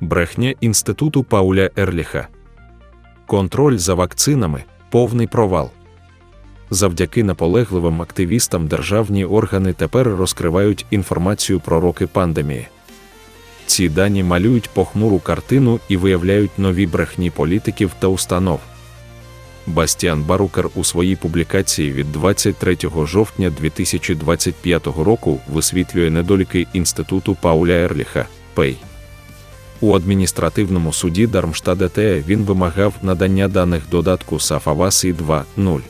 Брехня Інституту Пауля Ерліха. Контроль за вакцинами повний провал. Завдяки наполегливим активістам державні органи тепер розкривають інформацію про роки пандемії. Ці дані малюють похмуру картину і виявляють нові брехні політиків та установ. Бастіан Барукер у своїй публікації від 23 жовтня 2025 року висвітлює недоліки Інституту Пауля Ерліха Пей. У адміністративному суді Дармштадте він вимагав надання даних додатку Сафаваси 2.0.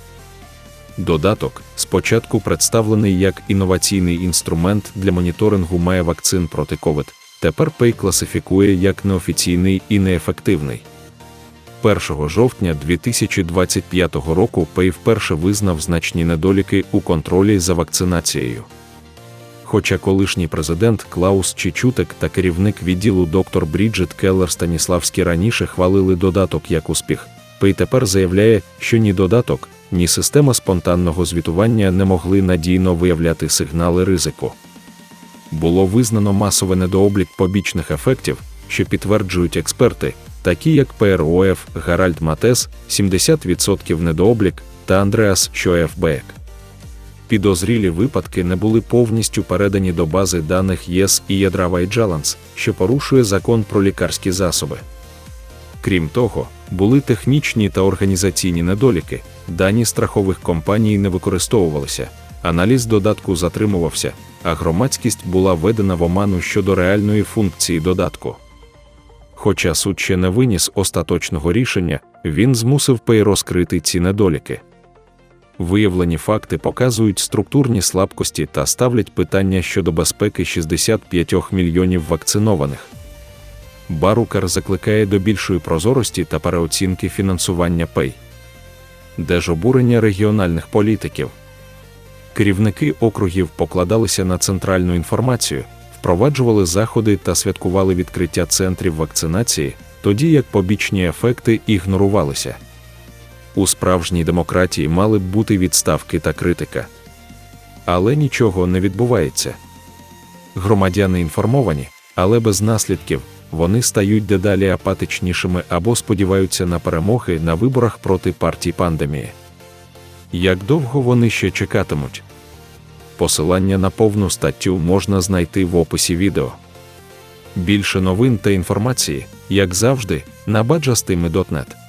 Додаток, спочатку представлений як інноваційний інструмент для моніторингу має вакцин проти COVID, тепер Пей класифікує як неофіційний і неефективний. 1 жовтня 2025 року Пей вперше визнав значні недоліки у контролі за вакцинацією. Хоча колишній президент Клаус Чічутек та керівник відділу доктор Бріджит Келлер Станіславський раніше хвалили додаток як успіх, Пей тепер заявляє, що ні додаток, ні система спонтанного звітування не могли надійно виявляти сигнали ризику. Було визнано масовий недооблік побічних ефектів, що підтверджують експерти, такі як ПРОФ Гаральд Матес 70% недооблік та Андреас Шоефбек. Підозрілі випадки не були повністю передані до бази даних ЄС і Ядрава і Джаланс, що порушує закон про лікарські засоби. Крім того, були технічні та організаційні недоліки, дані страхових компаній не використовувалися, аналіз додатку затримувався, а громадськість була введена в оману щодо реальної функції додатку. Хоча суд ще не виніс остаточного рішення, він змусив Пей розкрити ці недоліки. Виявлені факти показують структурні слабкості та ставлять питання щодо безпеки 65 мільйонів вакцинованих. Барукар закликає до більшої прозорості та переоцінки фінансування Пей. Де ж обурення регіональних політиків? Керівники округів покладалися на центральну інформацію, впроваджували заходи та святкували відкриття центрів вакцинації, тоді як побічні ефекти ігнорувалися. У справжній демократії мали б бути відставки та критика. Але нічого не відбувається. Громадяни інформовані, але без наслідків вони стають дедалі апатичнішими або сподіваються на перемоги на виборах проти партій пандемії. Як довго вони ще чекатимуть? Посилання на повну статтю можна знайти в описі відео. Більше новин та інформації, як завжди, на baджастими.net.